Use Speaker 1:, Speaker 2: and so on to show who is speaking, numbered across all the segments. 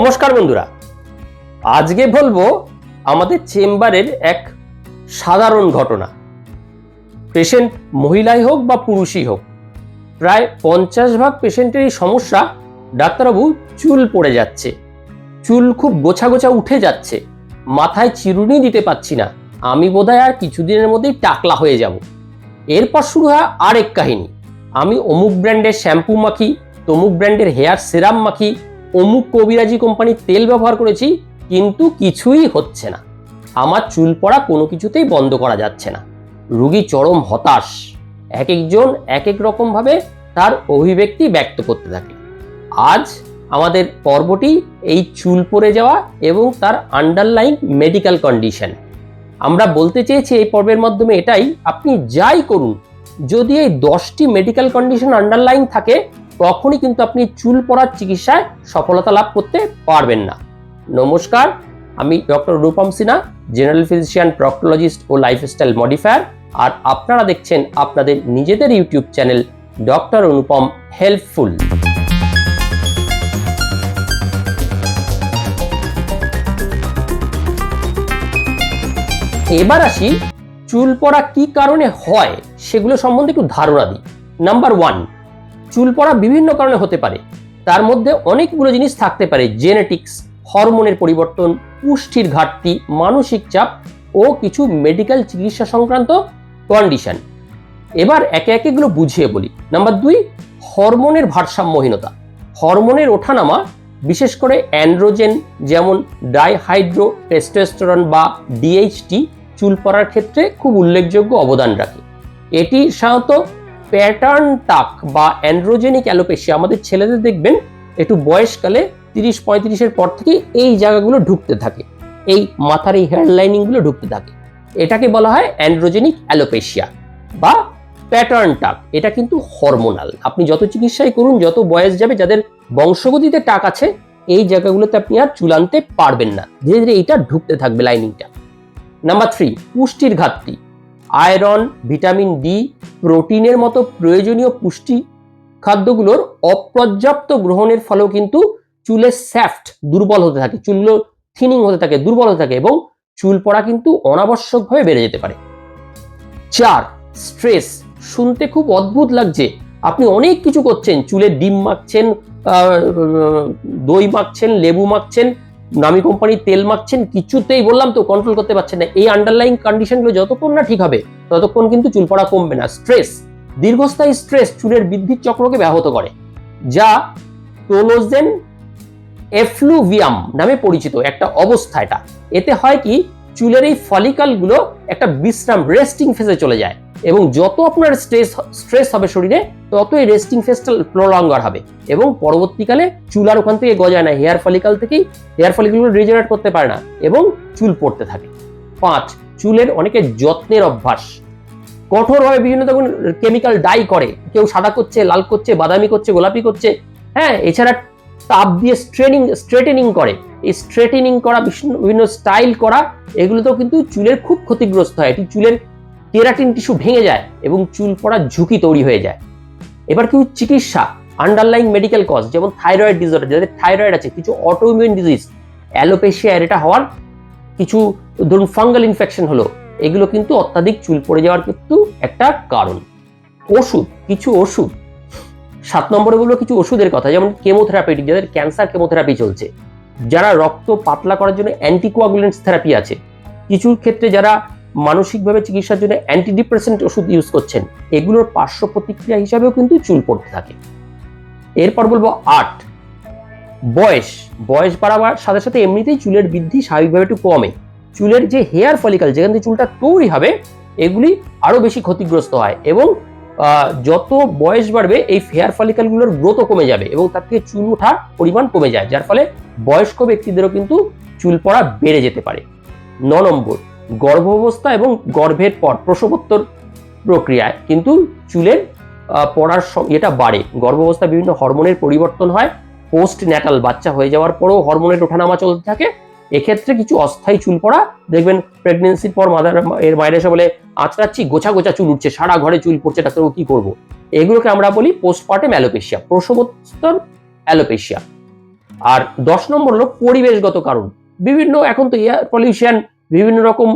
Speaker 1: নমস্কার বন্ধুরা। আজকে বলব আমাদের চেম্বারের এক সাধারণ ঘটনা। পেশেন্ট মহিলাই হোক বা পুরুষই হোক, প্রায় পঞ্চাশ ভাগ পেশেন্টেরই সমস্যা ডাক্তারবাবু চুল পড়ে যাচ্ছে। চুল খুব গোছা গোছা উঠে যাচ্ছে। মাথায় চিরুনি দিতে পাচ্ছি না। আমি বোধহয় আর কিছুদিনের মধ্যেই টাকলা হয়ে যাব। এরপর শুরু হয় আরেক কাহিনী। আমি অমুক ব্র্যান্ডের শ্যাম্পু মাখি, তমুক ব্র্যান্ডের হেয়ার সেরাম মাখি অমুক কবিরাজি কোম্পানির তেল ব্যবহার করেছি, কিন্তু কিছুই হচ্ছে না। আমার চুল পড়া কোনো কিছুতেই বন্ধ করা যাচ্ছে না। রুগী চরম হতাশ। এক একজন এক এক রকমভাবে তার অভিব্যক্তি ব্যক্ত করতে থাকে। আজ আমাদের পর্বটি এই চুল পড়ে যাওয়া এবং তার আন্ডারলাইন মেডিকেল কন্ডিশন আমরা বলতে চেয়েছি এই পর্বের মাধ্যমে এটাই, আপনি যাই করুন, যদি এই দশটি মেডিকেল কন্ডিশন আন্ডারলাইন থাকে তখনই কিন্তু আপনি চুল পড়ার চিকিৎসায় সফলতা লাভ করতে পারবেন না। নমস্কার, আমি doctor Rupam Sinha, general physician, proctologist ও লাইফস্টাইল মডিফায়ার আর আপনারা দেখছেন আপনাদের নিজেদের YouTube channel doctor Anupam helpful. এবার আসি চুল পড়া কি কারণে হয় সেগুলো সম্বন্ধে একটু ধারণা দিই। নাম্বার ওয়ান চুল পড়া বিভিন্ন কারণে হতে পারে। তার মধ্যে অনেকগুলো জিনিস থাকতে পারে জেনেটিক্স হরমোনের পরিবর্তন, পুষ্টির ঘাটতি, মানসিক চাপ ও কিছু মেডিকেল চিকিৎসা সংক্রান্ত কন্ডিশন এবার একে একে এগুলো বুঝিয়ে বলি। নাম্বার দুই, হরমোনের ভারসাম্যহীনতা। হরমোনের ওঠানামা, বিশেষ করে অ্যান্ড্রোজেন যেমন ডাইহাইড্রো টেস্টোস্টেরন বা ডিএইচটি চুল পড়ার ক্ষেত্রে খুব উল্লেখযোগ্য অবদান রাখে। এটি সাধারণত প্যাটার্ন টাক বা অ্যান্ড্রোজেনিক অ্যালোপেশিয়া, আমাদের ছেলেদের দেখবেন একটু বয়সকালে তিরিশ, পঁয়ত্রিশের পর থেকে এই জায়গাগুলো ঢুকতে থাকে। এই মাথার এই হেয়ার লাইনিংগুলো ঢুকতে থাকে। এটাকে বলা হয় অ্যান্ড্রোজেনিক অ্যালোপেশিয়া বা প্যাটার্ন টাক। এটা কিন্তু হরমোনাল। আপনি যত চিকিৎসাই করুন, যত বয়স যাবে, যাদের বংশগতিতে টাক আছে, এই জায়গাগুলোতে আপনি আর চুল আনতে পারবেন না। ধীরে ধীরে এইটা ঢুকতে থাকবে লাইনিংটা নাম্বার থ্রি পুষ্টির ঘাটতি। আয়রন, ভিটামিন ডি, প্রোটিনের মতো প্রয়োজনীয় পুষ্টি খাদ্যগুলোর অপর্যাপ্ত গ্রহণের ফলেও কিন্তু চুলের স্যাফট দুর্বল হতে থাকে চুলগুলো থিনিং হতে থাকে, দুর্বল হতে থাকে এবং চুল পড়া কিন্তু অনাবশ্যকভাবে বেড়ে যেতে পারে। চার, স্ট্রেস। শুনতে খুব অদ্ভুত লাগছে। আপনি অনেক কিছু করছেন, চুলে ডিম মাখছেন দই মাখছেন, লেবু মাখছেন নামি কোম্পানির তেল মাখছেন, কিছুতেই বললাম তো কন্ট্রোল করতে পারছেন না। এই আন্ডারলাইন কন্ডিশনগুলো যতক্ষণ না ঠিক হবে, ততক্ষণ কিন্তু চুল পড়া কমবে না। স্ট্রেস দীর্ঘস্থায়ী স্ট্রেস চুলের বৃদ্ধির চক্রকে ব্যাহত করে, যা টোলোজেন এফ্লুভিয়াম নামে পরিচিত একটা অবস্থা এটা। এতে হয় কি, চুলের এই ফলিকালগুলো একটা বিশ্রাম রেস্টিং ফেজে চলে যায়। এবং যত আপনার স্ট্রেস স্ট্রেস হবে শরীরে, ততই রেস্টিং ফেজটা প্রলঙ্গার হবে। এবং পরবর্তীকালে চুল আর ওখান থেকে গজায় না হেয়ার ফলিকাল থেকেই হেয়ার ফলিকালগুলো রিজেনারেট করতে পারে না এবং চুল পড়তে থাকে। পাঁচ, চুলের অনেকের যত্নের অভ্যাস। কঠোরভাবে বিভিন্ন তখন কেমিক্যাল ডাই করে। কেউ সাদা করছে, লাল করছে, বাদামি করছে, গোলাপি করছে। হ্যাঁ এছাড়া তাপ দিয়ে স্ট্রেনিং স্ট্রেটেনিং করে। এই স্ট্রেটেনিং করা বিভিন্ন স্টাইল করা, এগুলোতেও কিন্তু চুলের খুব ক্ষতিগ্রস্ত হয়। এটি চুলের কেরাটিন টিস্যু ভেঙে যায় এবং চুল পড়ার ঝুঁকি তৈরি হয়ে যায়। এবার কিছু চিকিৎসা আন্ডারলাইং মেডিকেল কজ যেমন থাইরয়েড ডিসঅর্ডার যাদের থাইরয়েড আছে, কিছু অটোইমিউন ডিজিজ অ্যালোপেশিয়া এটা হওয়ার কিছু, ধরুন ফাঙ্গাল ইনফেকশন হলো, এগুলো কিন্তু অত্যাধিক চুল পড়ে যাওয়ার কিন্তু একটা কারণ। ওষুধ, কিছু ওষুধ। সাত নম্বরে বলব কিছু ওষুধের কথা, যেমন কেমোথেরাপিটিক যাদের ক্যান্সার কেমোথেরাপি চলছে। যারা রক্ত পাতলা করার জন্য অ্যান্টিকোয়াগুলেন্টস থেরাপি আছে। কিছু ক্ষেত্রে যারা মানসিকভাবে চিকিৎসার জন্য অ্যান্টিডিপ্রেসেন্ট ওষুধ ইউজ করছেন। এগুলোর পার্শ্ব প্রতিক্রিয়া হিসাবেও কিন্তু চুল পড়তে থাকে। এরপর বলব আট বয়স। বয়স বাড়াবার সাথে সাথে এমনিতেই চুলের বৃদ্ধি স্বাভাবিকভাবে একটু কমে। চুলের যে হেয়ার ফলিকাল যেখান থেকে চুলটা তৈরি হবে, এগুলি আরও বেশি ক্ষতিগ্রস্ত হয় এবং যত বয়স বাড়বে, এই হেয়ার ফলিকালগুলোর গ্রোথও কমে যাবে এবং তার থেকে চুল ওঠার পরিমাণ কমে যায়, যার ফলে বয়স্ক ব্যক্তিদেরও কিন্তু চুল পড়া বেড়ে যেতে পারে। ন নম্বর গর্ভাবস্থা এবং গর্ভের পর প্রসবোত্তর প্রক্রিয়ায় কিন্তু চুলের পড়ার এটা বাড়ে। গর্ভাবস্থায় বিভিন্ন হরমোনের পরিবর্তন হয়। পোস্ট ন্যাটাল বাচ্চা হয়ে যাওয়ার পরেও হরমোনের ওঠানামা চলতে থাকে। এক্ষেত্রে কিছু অস্থায়ী চুল পড়া, দেখবেন প্রেগনেন্সির পর মাদার, এর মায়ের এসে বলে, আঁচড়াচ্ছি, গোছা গোছা চুল উঠছে, সারা ঘরে চুল পড়ছে, ডাক্তারবাবু, কি করব? এগুলোকে আমরা বলি পোস্টপার্টেম অ্যালোপেশিয়া প্রসবোত্তর অ্যালোপেশিয়া আর দশ নম্বর হলো পরিবেশগত কারণ। বিভিন্ন, এখন তো এয়ার পলিউশন বিভিন্ন রকম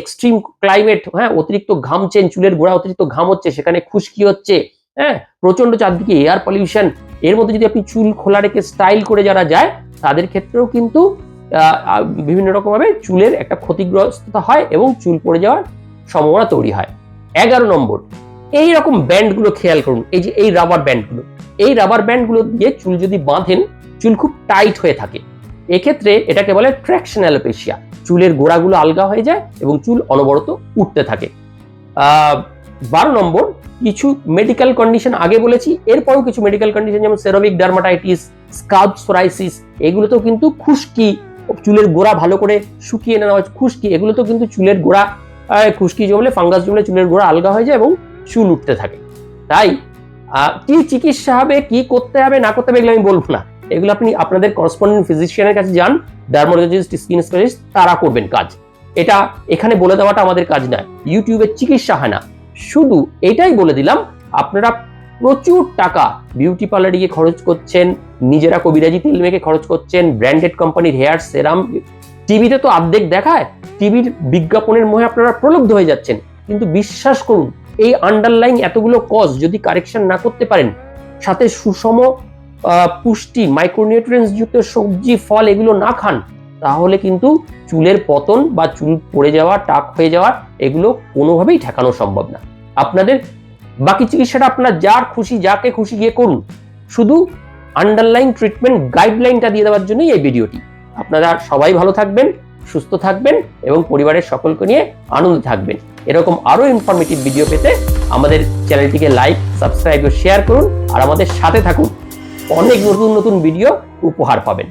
Speaker 1: এক্সট্রিম ক্লাইমেট হ্যাঁ অতিরিক্ত ঘামছেন চুলের গোড়া অতিরিক্ত ঘাম হচ্ছে, সেখানে খুশকি হচ্ছে হ্যাঁ প্রচণ্ড চারদিকে এয়ার পলিউশন এর মধ্যে যদি আপনি চুল খোলা রেখে স্টাইল করে যারা যায়, তাদের ক্ষেত্রেও কিন্তু বিভিন্ন রকমভাবে চুলের একটা ক্ষতিগ্রস্ততা হয় এবং চুল পড়ে যাওয়ার সম্ভাবনা তৈরি হয়। এগারো নম্বর, এই রকম ব্যান্ডগুলো খেয়াল করুন, এই যে এই রাবার ব্যান্ডগুলো এই রাবার ব্যান্ডগুলো দিয়ে চুল যদি বাঁধেন, চুল খুব টাইট হয়ে থাকে। এক্ষেত্রে এটাকে বলে ট্র্যাকশন অ্যালোপেশিয়া চুলের গোড়াগুলো আলগা হয়ে যায় এবং চুল অনবরত উঠতে থাকে। বারো নম্বর, কিছু মেডিকেল কন্ডিশন আগে বলেছি, এরপরও কিছু মেডিকেল কন্ডিশন যেমন সেরোমিক ডার্মাটাইটিস স্কাল্প সোরাইসিস এগুলোতেও কিন্তু খুশকি, চুলের গোড়া ভালো করে শুকিয়ে নেওয়া হয়, খুশকি, এগুলোতেও কিন্তু চুলের গোড়া খুশকি জমলে ফাঙ্গাস জমলে চুলের গোড়া আলগা হয়ে যায় এবং চুল উঠতে থাকে। তাই কি চিকিৎসা হবে, কি করতে হবে, না করতে হবে, এগুলো আমি বলব না। এগুলো আপনি আপনাদের করসপন্ডেন্ট ফিজিশিয়ানের কাছে যান ডার্মাটোলজিস্ট স্কিন স্পেশালিস্ট তারা করবেন কাজ। এটা এখানে বলে দেওয়াটা আমাদের কাজ নয়। ইউটিউবের চিকিৎসা হয় না। শুধু এটাই বলে দিলাম, আপনারা প্রচুর টাকা বিউটি পার্লারে গিয়ে খরচ করছেন, নিজেরা কবিরাজি তেল মেখে খরচ করছেন ব্র্যান্ডেড কোম্পানির হেয়ার সেরাম টিভিতে তো অর্ধেক দেখায় টিভির বিজ্ঞাপনের মোহে আপনারা প্রলুব্ধ হয়ে যাচ্ছেন। কিন্তু বিশ্বাস করুন, এই আন্ডারলাইন এতগুলো কজ যদি কারেকশন না করতে পারেন, সাথে সুষম পুষ্টি মাইক্রোনিউট্রিয়েন্টস যুক্ত সবজি, ফল এগুলো না খান, তাহলে কিন্তু চুলের পতন বা চুল পড়ে যাওয়া, টাক হয়ে যাওয়া, এগুলো কোনোভাবেই ঠেকানো সম্ভব না। আপনাদের বাকি চিকিৎসাটা আপনার যার খুশি, যাকে খুশি গিয়ে করুন। শুধু আন্ডারলাইন ট্রিটমেন্ট গাইডলাইনটা দিয়ে দেওয়ার জন্যই এই ভিডিওটি। আপনারা সবাই ভালো থাকবেন, সুস্থ থাকবেন এবং পরিবারের সকলকে নিয়ে আনন্দে থাকবেন। এরকম আরও ইনফরমেটিভ ভিডিও পেতে আমাদের চ্যানেলটিকে লাইক সাবস্ক্রাইব ও শেয়ার করুন আর আমাদের সাথে থাকুন। অনেক নতুন নতুন ভিডিও উপহার পাবেন।